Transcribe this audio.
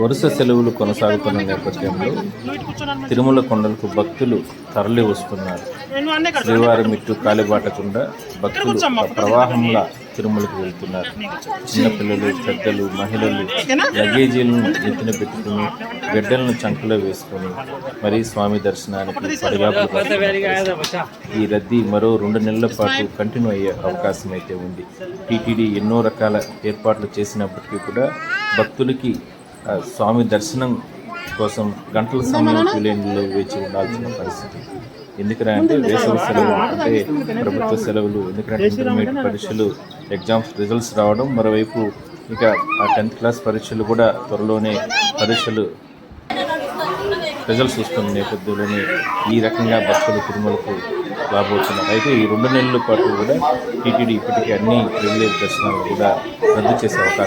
వరుస సెలవులు కొనసాగుతున్న నేపథ్యంలో తిరుమల కొండలకు భక్తులు తరలి వస్తున్నారు శ్రీవారి మిట్టు కాలిబాటకుండా భక్తులు ప్రవాహంలా తిరుమలకు వెళ్తున్నారు. చిన్నపిల్లలు పెద్దలు మహిళలు లగేజీలను ఎత్తున పెట్టుకుని గడ్డలను చంకలో వేసుకొని మరీ స్వామి దర్శనానికి పడిగాపులు ఈ రద్దీ మరో రెండు నెలల పాటు కంటిన్యూ అయ్యే అవకాశం అయితే ఉంది. టీటీడీ ఎన్నో రకాల ఏర్పాట్లు చేసినప్పటికీ కూడా భక్తులకి స్వామి దర్శనం కోసం గంటల సమయం క్యూలైన్లో వేచి ఉండాల్సిన పరిస్థితి. ఎందుకంటే వేసవి సెలవులు అంటే ప్రభుత్వ సెలవులు ఎందుకంటే ఇంటర్మీడియట్ పరీక్షలు ఎగ్జామ్స్ రిజల్ట్స్ రావడం మరోవైపు ఇక ఆ టెన్త్ క్లాస్ పరీక్షలు కూడా త్వరలోనే పరీక్షలు రిజల్ట్స్ వస్తున్న నేపథ్యంలోనే ఈ రకంగా భక్తులు తిరుమలకు రాబోతున్నారు. అయితే ఈ రెండు నెలల పాటు కూడా టీటీడీ ఇప్పటికే అన్ని రెగ్యులర్ దర్శనాలు కూడా రద్దు చేసే అవకాశం